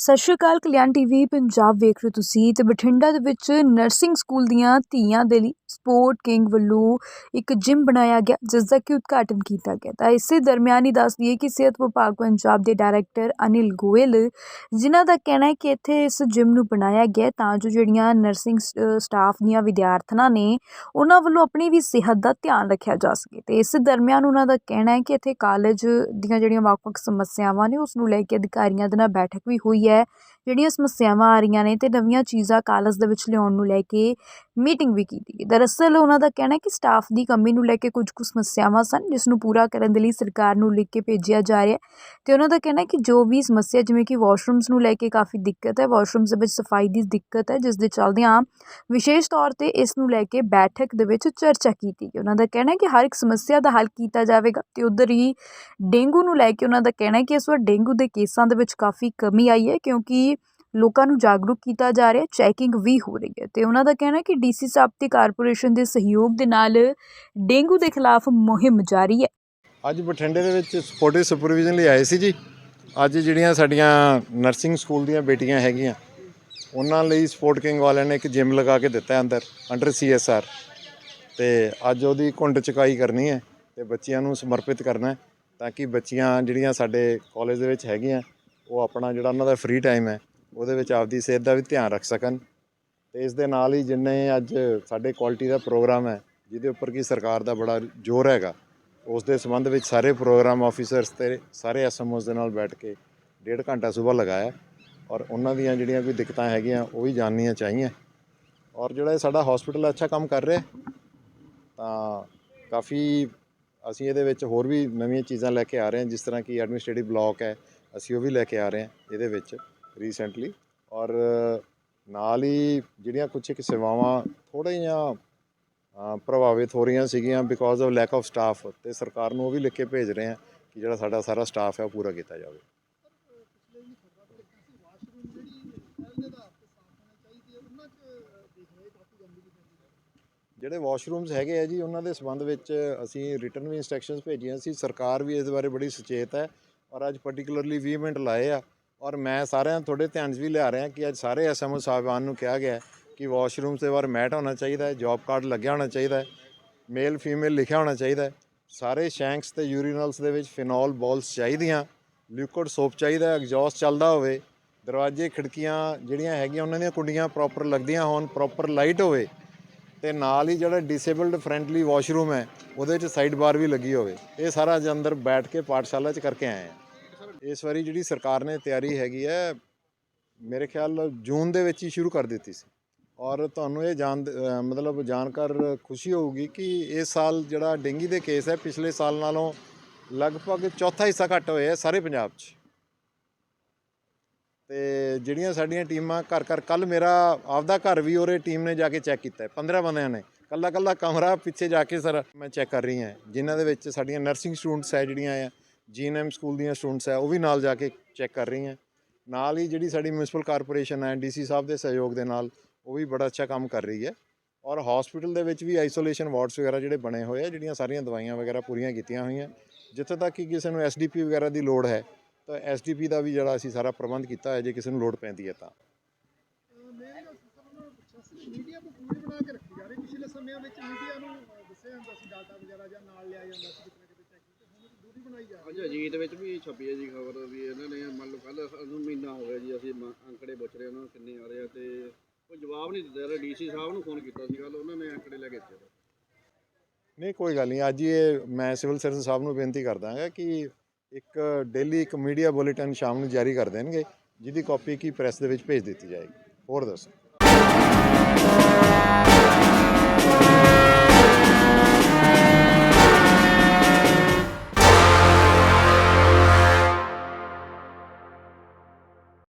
ਸਤਿ ਸ਼੍ਰੀ ਅਕਾਲ, ਕਲਿਆਣ ਟੀਵੀ, ਪੰਜਾਬ ਵੇਖ ਰਹੇ ਹੋ ਤੁਸੀਂ ਤੇ ਬਠਿੰਡਾ ਦੇ ਵਿੱਚ ਨਰਸਿੰਗ ਸਕੂਲ ਦੀਆਂ ਧੀਆਂ ਦੇ ਲਈ ਸਪੋਰਟ ਕਿੰਗ ਵੱਲੋਂ ਇੱਕ ਜਿਮ ਬਣਾਇਆ ਗਿਆ ਜਿਸ ਦਾ ਕਿ ਉਦਘਾਟਨ ਕੀਤਾ ਗਿਆ। ਤਾਂ ਇਸੇ ਦਰਮਿਆਨ ਹੀ ਦੱਸ ਦਈਏ ਕਿ ਸਿਹਤ ਵਿਭਾਗ ਪੰਜਾਬ ਦੇ ਡਾਇਰੈਕਟਰ ਅਨਿਲ ਗੋਇਲ, ਜਿਨ੍ਹਾਂ ਦਾ ਕਹਿਣਾ ਹੈ ਕਿ ਇੱਥੇ ਇਸ ਜਿਮ ਨੂੰ ਬਣਾਇਆ ਗਿਆ ਤਾਂ ਜੋ ਜਿਹੜੀਆਂ ਨਰਸਿੰਗ ਸਟਾਫ ਦੀਆਂ ਵਿਦਿਆਰਥਣਾਂ ਨੇ, ਉਹਨਾਂ ਵੱਲੋਂ ਆਪਣੀ ਵੀ ਸਿਹਤ ਦਾ ਧਿਆਨ ਰੱਖਿਆ ਜਾ ਸਕੇ। ਤੇ ਇਸ ਦਰਮਿਆਨ ਉਹਨਾਂ ਦਾ ਕਹਿਣਾ ਹੈ ਕਿ ਇੱਥੇ ਕਾਲਜ ਦੀਆਂ ਜਿਹੜੀਆਂ ਵੱਖ-ਵੱਖ ਸਮੱਸਿਆਵਾਂ ਨੇ, ਉਸ ਨੂੰ ਲੈ ਕੇ ਅਧਿਕਾਰੀਆਂ ਦੇ ਨਾਲ ਬੈਠਕ ਵੀ ਹੋਈ ਹੈ। ਹੈ। ਜਿਹੜੀਆਂ ਸਮੱਸਿਆਵਾਂ ਆ ਰਹੀਆਂ ਨੇ ਅਤੇ ਨਵੀਆਂ ਚੀਜ਼ਾਂ ਕਾਲਜ ਦੇ ਵਿੱਚ ਲਿਆਉਣ ਨੂੰ ਲੈ ਕੇ ਮੀਟਿੰਗ ਵੀ ਕੀਤੀ ਗਈ। ਦਰਅਸਲ ਉਹਨਾਂ ਦਾ ਕਹਿਣਾ ਕਿ ਸਟਾਫ ਦੀ ਕਮੀ ਨੂੰ ਲੈ ਕੇ ਕੁਝ ਕੁ ਸਮੱਸਿਆਵਾਂ ਸਨ, ਜਿਸ ਨੂੰ ਪੂਰਾ ਕਰਨ ਦੇ ਲਈ ਸਰਕਾਰ ਨੂੰ ਲਿਖ ਕੇ ਭੇਜਿਆ ਜਾ ਰਿਹਾ ਅਤੇ ਉਹਨਾਂ ਦਾ ਕਹਿਣਾ ਕਿ ਜੋ ਵੀ ਸਮੱਸਿਆ ਜਿਵੇਂ ਕਿ ਵਾਸ਼ਰੂਮਸ ਨੂੰ ਲੈ ਕੇ ਕਾਫੀ ਦਿੱਕਤ ਹੈ, ਵਾਸ਼ਰੂਮਸ ਦੇ ਵਿੱਚ ਸਫ਼ਾਈ ਦੀ ਦਿੱਕਤ ਹੈ, ਜਿਸ ਦੇ ਚਲਦਿਆਂ ਵਿਸ਼ੇਸ਼ ਤੌਰ ਤੇ ਇਸ ਨੂੰ ਲੈ ਕੇ ਬੈਠਕ ਦੇ ਵਿੱਚ ਚਰਚਾ ਕੀਤੀ ਗਈ। ਉਹਨਾਂ ਦਾ ਕਹਿਣਾ ਹੈ ਕਿ ਹਰ ਇੱਕ ਸਮੱਸਿਆ ਦਾ ਹੱਲ ਕੀਤਾ ਜਾਵੇਗਾ ਤੇ ਉਧਰ ਹੀ ਡੇਂਗੂ ਨੂੰ ਲੈ ਕੇ ਉਹਨਾਂ ਦਾ ਕਹਿਣਾ ਹੈ ਕਿ ਇਸ ਵਾਰ ਡੇਂਗੂ ਦੇ ਕੇਸਾਂ ਦੇ ਵਿੱਚ ਕਾਫੀ ਕਮੀ ਆਈ ਹੈ ਕਿਉਂਕਿ ਲੋਕਾਂ ਨੂੰ ਜਾਗਰੂਕ ਕੀਤਾ ਜਾ ਰਿਹਾ ਚੈਕਿੰਗ ਵੀ ਹੋ ਰਹੀ ਹੈ। ਤੇ ਉਹਨਾਂ ਦਾ ਕਹਿਣਾ ਹੈ ਕਿ ਡੀਸੀ ਸਾਹਿਬ ਤੇ ਕਾਰਪੋਰੇਸ਼ਨ ਦੇ ਸਹਿਯੋਗ ਦੇ ਨਾਲ ਡੇਂਗੂ ਦੇ ਖਿਲਾਫ ਮੁਹਿੰਮ ਜਾਰੀ ਹੈ। ਅੱਜ ਬਠਿੰਡੇ ਦੇ ਵਿੱਚ ਸਪੋਰਟਿਵ ਸੁਪਰਵਿਜ਼ਨ ਲਈ ਆਏ ਸੀ ਜੀ। ਅੱਜ ਜਿਹੜੀਆਂ ਸਾਡੀਆਂ ਨਰਸਿੰਗ ਸਕੂਲ ਦੀਆਂ ਬੇਟੀਆਂ ਹੈਗੀਆਂ, ਉਹਨਾਂ ਲਈ ਸਪੋਰਟ ਕਿੰਗ ਵਾਲਿਆਂ ਨੇ ਇੱਕ ਜਿਮ ਲਗਾ ਕੇ ਦਿੱਤਾ ਅੰਦਰ ਅੰਡਰ ਸੀਐਸਆਰ ਤੇ ਅੱਜ ਉਹਦੀ ਕੁੰਡ ਚੁਕਾਈ ਕਰਨੀ ਹੈ ਤੇ ਬੱਚਿਆਂ ਨੂੰ ਸਮਰਪਿਤ ਕਰਨਾ ਤਾਂ ਕਿ ਬੱਚੀਆਂ ਜਿਹੜੀਆਂ ਸਾਡੇ ਕਾਲਜ ਦੇ ਵਿੱਚ ਹੈਗੀਆਂ, ਉਹ ਆਪਣਾ ਜਿਹੜਾ ਉਹਨਾਂ ਦਾ ਫ੍ਰੀ ਟਾਈਮ ਹੈ ਉਹਦੇ ਵਿੱਚ ਆਪਦੀ ਸਿਹਤ ਦਾ ਵੀ ਧਿਆਨ ਰੱਖ ਸਕਣ ਤੇ ਇਸ ਦੇ ਨਾਲ ਹੀ ਜਿੰਨੇ ਅੱਜ ਸਾਡੇ ਕੁਆਲਿਟੀ ਦਾ ਪ੍ਰੋਗਰਾਮ ਹੈ, ਜਿਹਦੇ ਉੱਪਰ ਕੀ ਸਰਕਾਰ ਦਾ ਬੜਾ ਜ਼ੋਰ ਹੈਗਾ, ਉਸ ਦੇ ਸੰਬੰਧ ਵਿੱਚ ਸਾਰੇ ਪ੍ਰੋਗਰਾਮ ਆਫੀਸਰਸ ਤੇ ਸਾਰੇ ਐਸਐਮਓਸ ਦੇ ਨਾਲ ਬੈਠ ਕੇ ਡੇਢ ਘੰਟਾ ਸਵੇਰ ਲਗਾਇਆ ਔਰ ਉਹਨਾਂ ਦੀਆਂ ਜਿਹੜੀਆਂ ਕੋਈ ਦਿੱਕਤਾਂ ਹੈਗੀਆਂ ਉਹ ਵੀ ਜਾਣਨੀਆਂ ਚਾਹੀਆਂ। ਔਰ ਜਿਹੜਾ ਇਹ ਸਾਡਾ ਹਸਪੀਟਲ ਅੱਛਾ ਕੰਮ ਕਰ ਰਿਹਾ ਤਾਂ ਕਾਫੀ ਅਸੀਂ ਇਹਦੇ ਵਿੱਚ ਹੋਰ ਵੀ ਨਵੀਆਂ ਚੀਜ਼ਾਂ ਲੈ ਕੇ ਆ ਰਹੇ ਹਾਂ, ਜਿਸ ਤਰ੍ਹਾਂ ਕਿ ਐਡਮਿਨਿਸਟ੍ਰੇਟਿਵ ਬਲਾਕ ਹੈ, ਅਸੀਂ ਉਹ ਵੀ ਲੈ ਕੇ ਆ ਰਹੇ ਹਾਂ ਇਹਦੇ ਵਿੱਚ। ਰੀਸੈਂਟਲੀ ਔਰ ਨਾਲ ਹੀ ਜਿਹੜੀਆਂ ਕੁਝ ਇੱਕ ਸੇਵਾਵਾਂ ਥੋੜ੍ਹੀਆਂ ਜਿਹੀਆਂ ਪ੍ਰਭਾਵਿਤ ਹੋ ਰਹੀਆਂ ਸੀਗੀਆਂ because of lack of staff ਤੇ ਸਰਕਾਰ ਨੂੰ ਉਹ ਵੀ ਲਿਖ ਕੇ ਭੇਜ ਰਹੇ ਹਾਂ ਕਿ ਜਿਹੜਾ ਸਾਡਾ ਸਾਰਾ ਸਟਾਫ ਹੈ ਉਹ ਪੂਰਾ ਕੀਤਾ ਜਾਵੇ। ਜਿਹੜੇ ਵਾਸ਼ਰੂਮਸ ਹੈਗੇ ਆ ਜੀ, ਉਹਨਾਂ ਦੇ ਸੰਬੰਧ ਵਿੱਚ ਅਸੀਂ ਰਿਟਰਨ ਵੀ ਇਨਸਟਰਕਸ਼ਨਸ ਭੇਜੀਆਂ ਸੀ। ਸਰਕਾਰ ਵੀ ਇਸ ਬਾਰੇ ਬੜੀ ਸੁਚੇਤ ਹੈ। ਔਰ ਅੱਜ ਪਾਰਟਿਕੂਲਰਲੀ 20 ਮਿੰਟ ਲਾਏ ਆ। ਔਰ ਮੈਂ ਸਾਰਿਆਂ ਤੁਹਾਡੇ ਧਿਆਨ 'ਚ ਵੀ ਲਿਆ ਰਿਹਾ ਕਿ ਅੱਜ ਸਾਰੇ ਐਸਐਮਓ ਸਾਹਿਬਾਨ ਨੂੰ ਕਿਹਾ ਗਿਆ ਕਿ ਵਾਸ਼ਰੂਮਸ ਦੇ ਬਾਰੇ ਮੈਟ ਹੋਣਾ ਚਾਹੀਦਾ ਹੈ, ਜੌਬ ਕਾਰਡ ਲੱਗਿਆ ਹੋਣਾ ਚਾਹੀਦਾ ਹੈ, ਮੇਲ ਫੀਮੇਲ ਲਿਖਿਆ ਹੋਣਾ ਚਾਹੀਦਾ ਹੈ। ਸਾਰੇ ਸ਼ੈਂਕਸ ਤੇ ਯੂਰੀਨਲਸ ਦੇ ਵਿੱਚ ਫਿਨੋਲ ਬੋਲਸ ਚਾਹੀਦੀਆਂ, ਲਿਕੁਇਡ ਸੋਪ ਚਾਹੀਦਾ ਐਗਜ਼ੌਸਟ ਚੱਲਦਾ ਹੋਵੇ, ਦਰਵਾਜ਼ੇ, ਖਿੜਕੀਆਂ ਜਿਹੜੀਆਂ ਹੈਗੀਆਂ, ਉਹਨਾਂ ਦੀਆਂ ਕੁੰਡੀਆਂ ਪ੍ਰੋਪਰ ਲੱਗਦੀਆਂ ਹੋਣ, ਪ੍ਰੋਪਰ ਲਾਈਟ ਹੋਵੇ ਤੇ ਨਾਲ ਹੀ ਜਿਹੜਾ ਡਿਸੇਬਲਡ ਫ੍ਰੈਂਡਲੀ ਵਾਸ਼ਰੂਮ ਹੈ, ਉਹਦੇ ਵਿੱਚ ਸਾਈਡ ਬਾਰ ਵੀ ਲੱਗੀ ਹੋਵੇ। ਇਹ ਸਾਰਾ ਅੱਜ ਅੰਦਰ ਬੈਠ ਕੇ ਪਾਠਸ਼ਾਲਾ 'ਚ ਕਰਕੇ ਆਏ ਆ ਇਸ ਵਾਰੀ ਜਿਹੜੀ ਸਰਕਾਰ ਨੇ ਤਿਆਰੀ ਹੈਗੀ ਹੈ, ਮੇਰੇ ਖਿਆਲ ਜੂਨ ਦੇ ਵਿੱਚ ਹੀ ਸ਼ੁਰੂ ਕਰ ਦਿੱਤੀ ਸੀ। ਔਰ ਤੁਹਾਨੂੰ ਇਹ ਜਾਣ ਮਤਲਬ ਜਾਣਕਾਰ ਖੁਸ਼ੀ ਹੋਊਗੀ ਕਿ ਇਸ ਸਾਲ ਜਿਹੜਾ ਡੇਂਗੀ ਦੇ ਕੇਸ ਹੈ, ਪਿਛਲੇ ਸਾਲ ਨਾਲੋਂ ਲਗਭਗ ਚੌਥਾ ਹਿੱਸਾ ਘੱਟ ਹੋਏ ਆ ਸਾਰੇ ਪੰਜਾਬ 'ਚ। ਤੇ ਜਿਹੜੀਆਂ ਸਾਡੀਆਂ ਟੀਮਾਂ ਘਰ ਘਰ ਕੱਲ ਮੇਰਾ ਆਪਦਾ ਘਰ ਵੀ ਉਹਰੇ ਟੀਮ ਨੇ ਜਾ ਕੇ ਚੈੱਕ ਕੀਤਾ ਹੈ 15 ਬੰਦਿਆਂ ਨੇ। ਕੱਲਾ ਕੱਲਾ ਕਮਰਾ ਪਿੱਛੇ ਜਾ ਕੇ ਸਰ ਮੈਂ ਚੈੱਕ ਕਰ ਰਹੀ ਹਾਂ, ਜਿਨ੍ਹਾਂ ਦੇ ਵਿੱਚ ਸਾਡੀਆਂ ਨਰਸਿੰਗ ਸਟੂਡੈਂਟਸ ਹੈ ਜਿਹੜੀਆਂ ਆ ਜੀਐਨਐਮ ਸਕੂਲ ਦੀਆਂ ਸਟੂਡੈਂਟਸ ਹੈ ਉਹ ਵੀ ਨਾਲ ਜਾ ਕੇ ਚੈੱਕ ਕਰ ਰਹੀਆਂ। ਨਾਲ ਹੀ ਜਿਹੜੀ ਸਾਡੀ ਮਿਊਨਿਸਪਲ ਕਾਰਪੋਰੇਸ਼ਨ ਹੈ ਡੀਸੀ ਸਾਹਿਬ ਦੇ ਸਹਿਯੋਗ ਦੇ ਨਾਲ, ਉਹ ਵੀ ਬੜਾ ਅੱਛਾ ਕੰਮ ਕਰ ਰਹੀ ਹੈ। ਔਰ ਹਸਪੀਟਲ ਦੇ ਵਿੱਚ ਵੀ ਆਈਸੋਲੇਸ਼ਨ ਵਾਰਡਸ ਵਗੈਰਾ ਜਿਹੜੇ ਬਣੇ ਹੋਏ ਆ, ਜਿਹੜੀਆਂ ਸਾਰੀਆਂ ਦਵਾਈਆਂ ਵਗੈਰਾ ਪੂਰੀਆਂ ਕੀਤੀਆਂ ਹੋਈਆਂ। ਜਿੱਥੇ ਤੱਕ ਕਿ ਕਿਸੇ ਨੂੰ ਐਸਡੀਪੀ ਵਗੈਰਾ ਦੀ ਲੋੜ ਹੈ, ਤਾਂ ਐਸਡੀਪੀ ਦਾ ਵੀ ਜਿਹੜਾ ਅਸੀਂ ਸਾਰਾ ਪ੍ਰਬੰਧ ਕੀਤਾ ਹੈ ਜੇ ਕਿਸੇ ਨੂੰ ਲੋੜ ਪੈਂਦੀ ਹੈ ਤਾਂ। ਮੀਡੀਆ ਨੂੰ ਪੂਰੀ ਬਣਾ ਕੇ ਰੱਖੀ ਜਾ ਰਹੀ, ਪਿਛਲੇ ਸਮਿਆਂ ਵਿੱਚ ਮੀਡੀਆ ਨੂੰ ਦੱਸਿਆ ਜਾਂਦਾ ਸੀ ਡਾਟਾ ਵਗੈਰਾ ਜਾਂ ਨਾਲ ਲਿਆ ਜਾਂਦਾ ਸੀ ਕਿਤੇ ਨਾ ਕਿਤੇ ਚੈਕਿੰਗ ਤੇ ਹੁਣ ਜਾ ਰਹੀ ਅਜੀਤ ਵਿੱਚ ਵੀ ਛਪੀ ਹੈ ਜੀ ਖਬਰ ਵੀ ਇਹਨਾਂ ਨੇ ਮੰਨ ਲਓ ਕੱਲ ਸਾਨੂੰ ਮਹੀਨਾ ਹੋ ਗਿਆ ਜੀ, ਅਸੀਂ ਮ- ਅੰਕੜੇ ਪੁੱਛ ਰਹੇ ਉਹਨਾਂ ਨੂੰ ਕਿੰਨੇ ਆ ਰਹੇ ਆ ਤੇ ਕੋਈ ਜਵਾਬ ਨਹੀਂ ਦਿੰਦੇ ਰਹੇ। ਡੀਸੀ ਸਾਹਿਬ ਨੂੰ ਫੋਨ ਕੀਤਾ ਸੀ ਕੱਲ ਉਹਨਾਂ ਨੇ ਅੰਕੜੇ ਲੈ ਕੇ ਦਿੱਤੇ ਨਹੀਂ, ਕੋਈ ਗੱਲ ਨਹੀਂ, ਅੱਜ ਹੀ ਇਹ ਮੈਂ ਸਿਵਲ ਸਰਜਨ ਸਾਹਿਬ ਨੂੰ ਬੇਨਤੀ ਕਰਦਾ ਕਿ ਇੱਕ ਡੇਲੀ ਇੱਕ ਮੀਡੀਆ ਬੁਲੇਟਿਨ ਸ਼ਾਮ ਨੂੰ ਜਾਰੀ ਕਰ ਦੇਣਗੇ, ਜਿਹਦੀ ਕਾਪੀ ਕੀ ਪ੍ਰੈਸ ਦੇ ਵਿੱਚ ਭੇਜ ਦਿੱਤੀ ਜਾਏਗੀ। ਹੋਰ ਦੱਸੋ।